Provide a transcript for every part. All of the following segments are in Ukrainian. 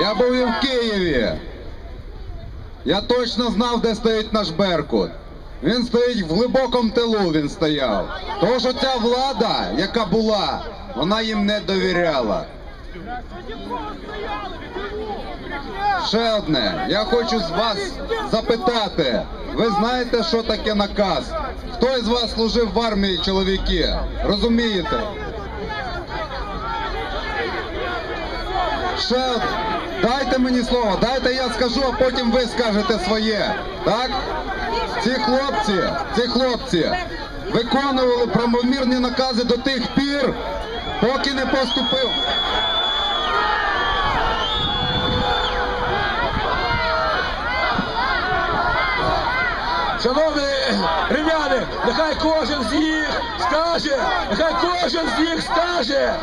Я був і в Києві. Я точно знав, де стоїть наш Беркут. Він стоїть в глибокому тилу, він стояв. Тому що ця влада, яка була, вона їм не довіряла. Ще одне, я хочу з вас запитати. Ви знаєте, що таке наказ? Хто із вас служив в армії, чоловіки? Розумієте? Ще дайте мені слово, дайте я скажу, а потім ви скажете своє. Так? Ці хлопці, ці хлопці виконували правомірні накази до тих пір, поки не поступив. Шановні рівняни, нехай кожен з їх скаже, нехай кожен з їх скаже.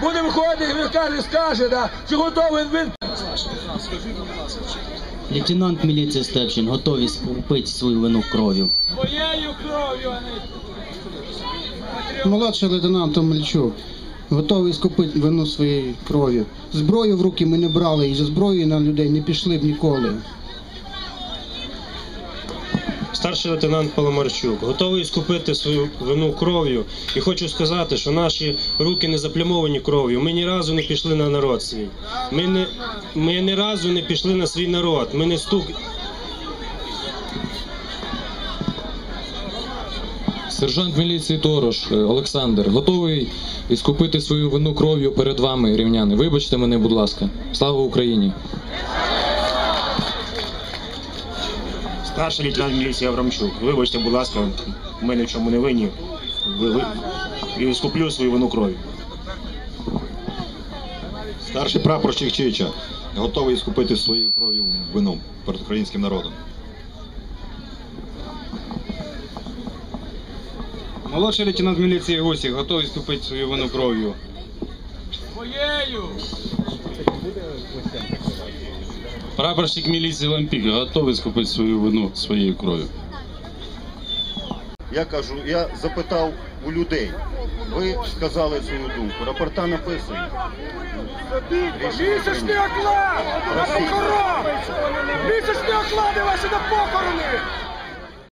Буде виходити, він каже, скаже, да, чи готовий він Лейтенант міліції Степчин готові скупити свою вину кров'ю. своєю кров'ю, а не Молодший лейтенант Омельчук готовий скупити вину своєї крові. Зброю в руки ми не брали і за зброєю на людей не пішли б ніколи. Старший лейтенант Паламарчук готовий скупити свою вину кров'ю. І хочу сказати, що наші руки не заплямовані кров'ю. Ми ні разу не пішли на народ свій. Ми не ми ні разу не пішли на свій народ. Ми не стук. Сержант міліції Торош е, Олександр готовий іскупити свою вину кров'ю перед вами, рівняни. Вибачте мене, будь ласка. Слава Україні! Старший лейтенант міліції Аврамчук. Вибачте, будь ласка, ми ні в чому не винні. Ви, ви, і скуплю свою вину крові. Старший прапорщик Чича готовий скупити своєю кров'ю вину перед українським народом. Молодший лейтенант міліції Гусік готовий скупити свою вину кров'ю. своєю. Прапорщик міліції Лампік готовий скупити свою вину своєю кров'ю. Я кажу, я запитав у людей. Ви сказали свою думку. Рапорта написані. Місячний оклад похорон! Місячні оклади ваші на похорони!